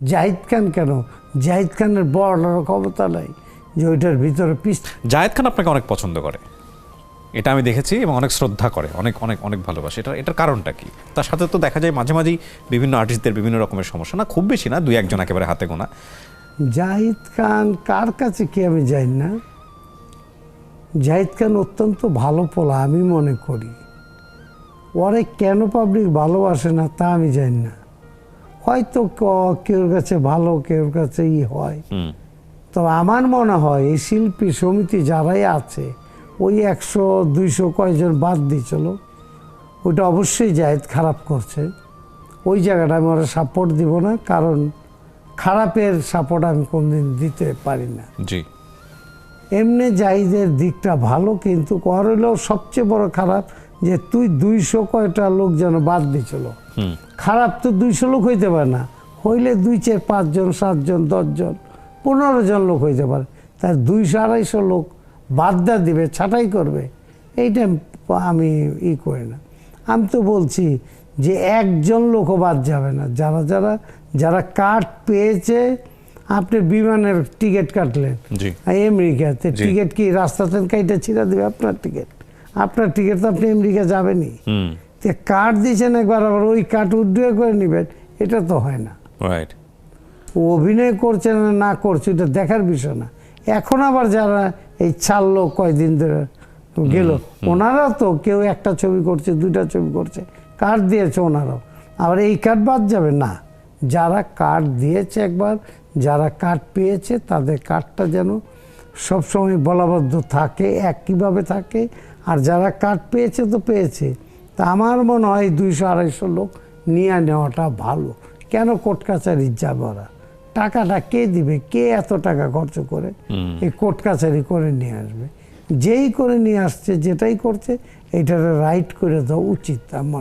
জাহিদ খান কেন? জাহিদ খানের বড় ক্ষমতা নাই যে ওইটার ভিতরে পিস জায়েদ খান আপনাকে অনেক পছন্দ করে। এটা আমি দেখেছি এবং অনেক শ্রদ্ধা করে অনেক অনেক অনেক ভালোবাসে। এটা এটার কারণটা কি? তার সাথে তো দেখা যায় মাঝে মাঝেই বিভিন্ন আর্টিস্টদের বিভিন্ন রকমের সমস্যা। না খুব বেশি না দুই একজন একেবারে হাতে গোনা। জাহিদ খান কার কাছে কি আমি জানি না? জাহিদ খান অত্যন্ত ভালো পোলা আমি মনে করি। ওরে কেন পাবলিক ভালোবাসে না তা আমি জানি না। হয়তো ক- কেউর কাছে ভালো কেউর কাছে ই হয় তবে আমার মনে হয় এই শিল্পী সমিতি যারাই আছে ওই একশো দুইশো কয়জন বাদ দিয়েছিল ওইটা অবশ্যই জায়েদ খারাপ করছে। ওই জায়গাটা আমি ওরা সাপোর্ট দিব না কারণ খারাপের সাপোর্ট আমি কোনদিন দিতে পারি না। জি। এমনি জাহিদের দিকটা ভালো কিন্তু কর হইলেও সবচেয়ে বড় খারাপ যে তুই দুইশো কয়টা লোক যেন বাদ দিছিল খারাপ তো দুইশো লোক হইতে পারে না। হইলে দুই চার পাঁচজন সাতজন দশজন পনেরো জন লোক হইতে পারে। তার দুইশো আড়াইশো লোক বাদ দেওয়া দিবে ছাঁটাই করবে। এইটা আমি ই করি না। আমি তো বলছি যে একজন লোকও বাদ যাবে না। যারা যারা যারা কার্ড পেয়েছে আপনি বিমানের টিকিট কাটলেন। আমেরিকাতে টিকিট কি রাস্তাতে কাইটা ছিঁড়া দেবে আপনার টিকিট? আপনার টিকিট তো আপনি আমেরিকা যাবেনই। হুম। তে কার্ড দিয়েছেন একবার আবার ওই কার্ড উইথড্র করে নেবেন এটা তো হয় না। রাইট ও অভিনয় করছে না না করছে এটা দেখার বিষয় না। এখন আবার যারা এই ছাড়লো কয়দিন ধরে গেল ওনারা তো কেউ একটা ছবি করছে দুইটা ছবি করছে কার্ড দিয়েছে ওনারাও। আবার এই কার্ড বাদ যাবে না। যারা কার্ড দিয়েছে একবার যারা কার্ড পেয়েছে তাদের কার্ডটা যেন সবসময় বলাবদ্ধ থাকে একইভাবে থাকে আর যারা কার্ড পেয়েছে তো পেয়েছে। তা আমার মনে হয় দুইশো আড়াইশো লোক নিয়ে নেওয়াটা ভালো। কেন কোর্ট কাছারি যাবে ওরা? টাকাটা কে দিবে? কে এত টাকা খরচ করে এই কোর্ট কাছারি করে নিয়ে আসবে? যেই করে নিয়ে আসছে যেটাই করছে এইটার রাইট করে দেওয়া উচিত আমার